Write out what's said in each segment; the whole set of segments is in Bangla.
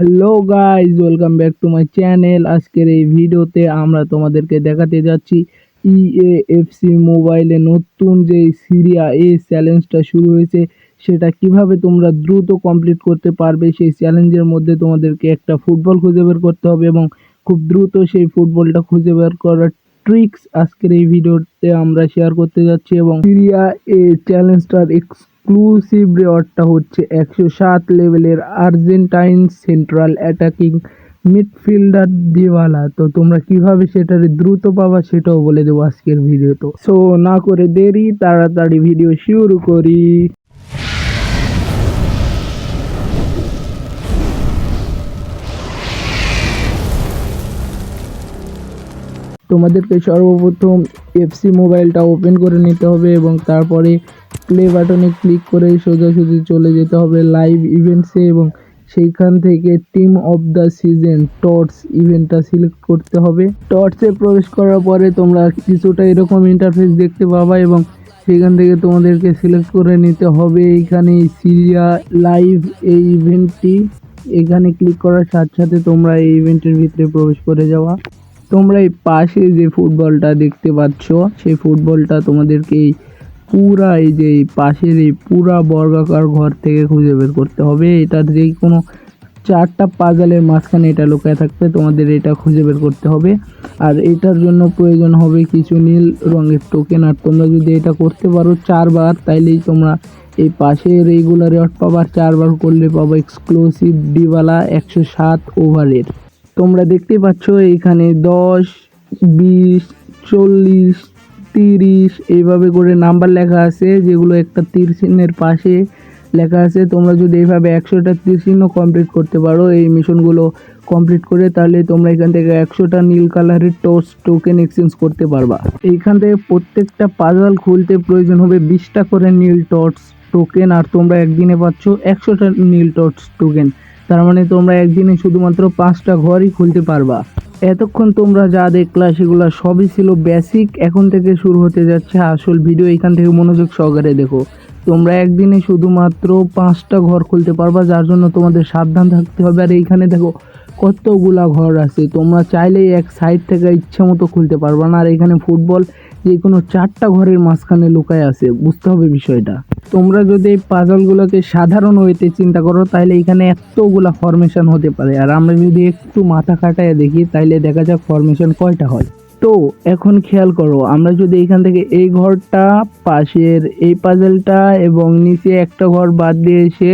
Hello guys welcome back to my channel আজকের এই ভিডিওতে আমরা তোমাদেরকে দেখাতে যাচ্ছি E ইএএফসি মোবাইলে নতুন যে সিরিয়া এ চ্যালেঞ্জটা শুরু হয়েছে, সেটা কীভাবে তোমরা দ্রুত কমপ্লিট করতে পারবে, সেই চ্যালেঞ্জের মধ্যে তোমাদেরকে একটা ফুটবল খুঁজে বের করতে হবে এবং খুব দ্রুত সেই ফুটবলটা খুঁজে বের করার ট্রিক্স আজকের এই ভিডিওতে আমরা শেয়ার করতে যাচ্ছি এবং সিরিয়া এ চ্যালেঞ্জটার এক্সক্লুসিভ রেওয়ার্ডটা হচ্ছে একশো সাত লেভেলের আর্জেন্টাইন সেন্ট্রাল অ্যাটাকিং মিডফিল্ডার দিওয়ালা। তো তোমরা কীভাবে সেটার দ্রুত পাবা সেটাও বলে দেবো আজকের ভিডিও তো সো না করে দেরি, তাড়াতাড়ি ভিডিও শুরু করি। তোমাদেরকে সর্বপ্রথম এফসি মোবাইলটা ওপেন করে নিতে হবে এবং তারপরে প্লে বাটনে ক্লিক করে সোজাসুজি চলে যেতে হবে লাইভ ইভেন্টসে এবং সেইখান থেকে team of the season torch ইভেন্টটা সিলেক্ট করতে হবে। টর্চে প্রবেশ করার পরে তোমরা কিছুটা এরকম ইন্টারফেস দেখতে পাবা এবং সেখান থেকে তোমাদেরকে সিলেক্ট করে নিতে হবে। এইখানে সিরিয়া লাইভ এই ইভেন্টটি এখানে ক্লিক করার সাথে সাথে তোমরা এই ইভেন্টের ভিতরে প্রবেশ করে যাওয়া। তোমরা এই পাশে যে ফুটবলটা দেখতে পাচ্ছ, সেই ফুটবলটা তোমাদেরকে এই পুরা এই যে এই পাশের এই পুরা বর্গাকার ঘর থেকে খুঁজে বের করতে হবে। এটা যে কোনো চারটা পাজালের মাঝখানে এটা লুকায় থাকবে, তোমাদের এটা খুঁজে বের করতে হবে। আর এটার জন্য প্রয়োজন হবে কিছু নীল রঙের টোকেন আর তোমরা যদি এটা করতে পারো চারবার, তাইলেই তোমরা এই পাশের এইগুলা রেওয়ার্ড পাবার চারবার করলে পাবো এক্সক্লুসিভ ডিওয়ালা একশো সাত ওভারের তোমরা দেখতে পাচ্ছ এখানে দশ, বিশ, চল্লিশ, তিরিশ, এইভাবে করে নাম্বার লেখা আছে, যেগুলো একটা তীর চিহ্নের পাশে লেখা আছে। তোমরা যদি এইভাবে একশোটা তীর চিহ্ন কমপ্লিট করতে পারো, এই মিশনগুলো কমপ্লিট করে, তাহলে তোমরা এখান থেকে একশোটা নীল কালারের টোস টোকেন এক্সচেঞ্জ করতে পারবা। এইখান থেকে প্রত্যেকটা পাজল খুলতে প্রয়োজন হবে বিশটা করে নীল টর্চ টোকেন আর তোমরা একদিনে পাচ্ছ একশোটা নীল টর্চ টোকেন তার মানে তোমরা একদিনে শুধুমাত্র পাঁচটা ঘরই খুলতে পারবা। এতক্ষণ তোমরা যা দেখলা সেগুলো সবই ছিল বেসিক এখন থেকে শুরু হতে যাচ্ছে আসল ভিডিও এখান থেকে মনোযোগ সহকারে দেখো। তোমরা একদিনে শুধুমাত্র পাঁচটা ঘর খুলতে পারবা, যার জন্য তোমাদের সাবধান থাকতে হবে। আর এইখানে দেখো কতগুলা ঘর আছে? তোমরা চাইলেই এক সাইড থেকে ইচ্ছে মতো খুলতে পারবা না। আর এখানে ফুটবল যে কোনো চারটা ঘরের মাঝখানে লুকায় আছে। বুঝতে হবে বিষয়টা। তোমরা যদি এই পাজলগুলোকে সাধারণ ওয়েতে চিন্তা করো তাহলে এখানে এতগুলা ফরমেশন হতে পারে। আর আমরা যদি একটু মাথা খাটায় দেখি তাহলে দেখা যাক ফরমেশন কয়টা হয়। তো, এখন খেয়াল করো, আমরা যদি এখান থেকে এই ঘরটা, পাশের এই পাজেলটা এবং নিচে একটা ঘর বাদ দিয়ে এসে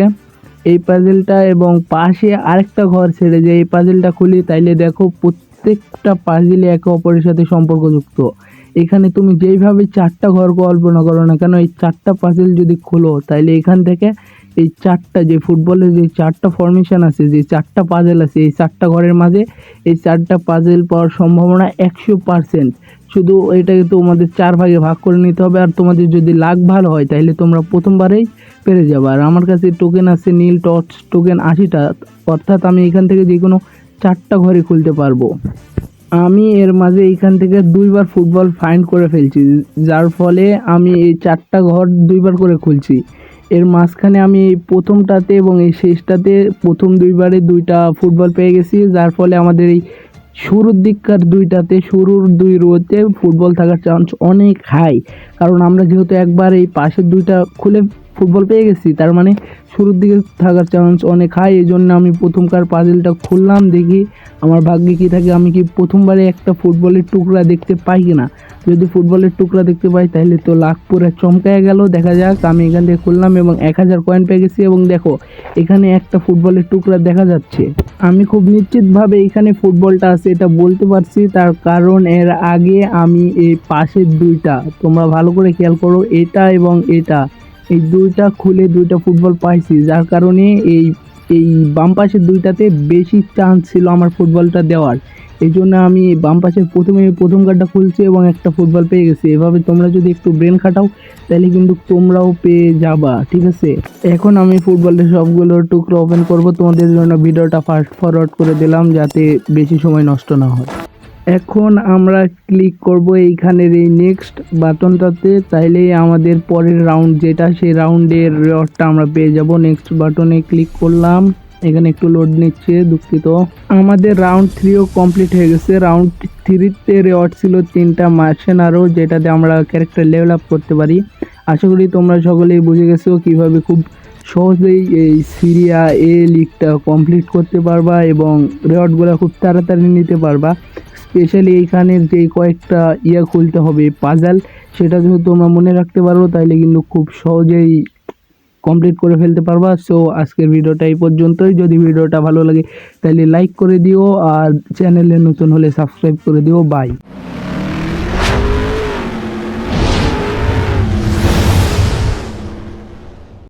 এই পাজেলটা এবং পাশে আরেকটা ঘর ছেড়ে যে এই পাজেলটা খুলি, তাইলে দেখো প্রত্যেকটা পাজেলে একে অপরের সাথে সম্পর্কযুক্ত। এখানে তুমি যেইভাবে চারটা ঘর কল্পনা করো না কেন, এই চারটা পাজেল যদি খোলো, তাইলে এখান থেকে এই চারটা যে ফুটবলের যে চারটা ফরমেশন আছে, যে চারটা পাজেল আছে, এই চারটা ঘরের মাঝে এই চারটা পাজেল পাওয়ার সম্ভাবনা একশো পার্সেন্ট শুধু এটাকে তোমাদের চার ভাগে ভাগ করে নিতে হবে। আর তোমাদের যদি লাখ ভালো হয়, তাহলে তোমরা প্রথমবারেই পেরে যাবে। আর আমার কাছে টোকেন আছে নীল টর্চ টোকেন আশিটা। অর্থাৎ আমি এখান থেকে যে কোনো চারটা ঘরে খুলতে পারব। আমি এর মাঝে এইখান থেকে দুইবার ফুটবল ফাইন্ড করে ফেলছি। যার ফলে আমি এই চারটা ঘর দুইবার করে খুলছি। এর মাঝখানে আমি এই প্রথমটাতে এবং এই শেষটাতে প্রথম দুইবারে দুইটা ফুটবল পেয়ে গেছি। যার ফলে আমাদের এই শুরুর দিককার দুইটাতে, শুরুর দুই রোতে ফুটবল থাকার চান্স অনেক হাই কারণ আমরা যেহেতু একবার এই পাশের দুইটা খুলে ফুটবল পেয়ে গেছি। তার মানে শুরুর দিকে থাকার চান্স অনেক হাই এই জন্য আমি প্রথমকার পাজেলটা খুললাম, দেখি আমার ভাগ্যে কী থাকে, আমি কি প্রথমবারে একটা ফুটবলের টুকরা দেখতে পাই কিনা। যদি ফুটবলের টুকরা দেখতে পাই, তাহলে তো লাখ পুরো চমকায় গেল। দেখা যাক, আমি এখান থেকে খুললাম এবং এক হাজার কয়েন পেয়ে গেছি এবং দেখো, এখানে একটা ফুটবলের টুকরা দেখা যাচ্ছে। আমি খুব নিশ্চিতভাবে এখানে ফুটবলটা আছে, এটা বলতে পারছি। তার কারণ এর আগে আমি এই পাশের দুইটা, তোমরা ভালো করে খেয়াল করো, এটা এবং এটা। এই দুইটা খুলে দুইটা ফুটবল পাইছি, যার কারণে এই এই বাম পাশের দুইটাতে বেশি চান্স ছিল আমার ফুটবলটা দেওয়ার। এই জন্য আমি বাম পাশের প্রথমে প্রথম কার্ডটা খুলছি এবং একটা ফুটবল পেয়ে গেছি। এভাবে তোমরা যদি একটু ব্রেন খাটাও, তাহলে কিন্তু তোমরাও পেয়ে যাবা, ঠিক আছে? এখন আমি ফুটবলের সবগুলো টুকরো ওপেন করব। তোমাদের জন্য ভিডিওটা ফাস্ট ফরওয়ার্ড করে দিলাম, যাতে বেশি সময় নষ্ট না হয়। এখন আমরা ক্লিক করব এইখানের এই নেক্সট বাটনটাতে তাইলেই আমাদের পরের রাউন্ড যেটা, সেই রাউন্ডের রেওয়ার্ডটা আমরা পেয়ে যাব। নেক্সট বাটনে ক্লিক করলাম। এখানে একটু লোড নিচ্ছে, দুঃখিত। আমাদের রাউন্ড থ্রিও কমপ্লিট হয়ে গেছে। রাউন্ড থ্রিতে রেওয়ার্ড ছিল তিনটা মার্শন আরও যেটাতে আমরা ক্যারেক্টার লেভেল আপ করতে পারি। আশা করি তোমরা সকলেই বুঝে গেছো কীভাবে খুব সহজেই এই সিরিয়া এ লিগটা কমপ্লিট করতে পারবা এবং রেওয়ার্ডগুলো খুব তাড়াতাড়ি নিতে পারবা। স্পেশালি এইখানের যে কয়েকটা ইয়া খুলতে হবে পাজাল সেটা যদি তোমরা মনে রাখতে পারো তাহলে কিন্তু খুব সহজেই কমপ্লিট করে ফেলতে পারবা। সো আজকের ভিডিওটা এই পর্যন্তই। যদি ভিডিওটা ভালো লাগে তাহলে লাইক করে দিও, আর চ্যানেলে নতুন হলে সাবস্ক্রাইব করে দিও। বাই